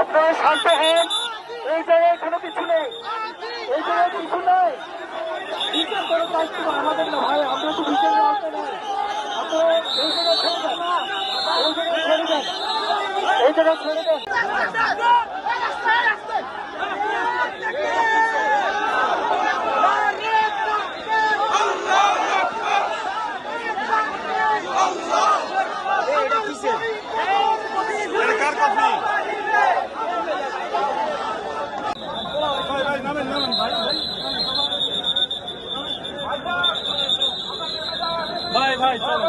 আপনারা শান্ত হন। এই জায়গায় কোনো কিছু নেই। এই জায়গায় কিছু নেই। বিচার করে দায়িত্ব আমাদের না ভাই, আমরা তো বিচার আনতে নাই আপনারা এই জায়গায় ছেড়ে দেন। এই জায়গায় ছেড়ে দেন। এই জায়গায় ছেড়ে দেন। ভাই ভাই চলে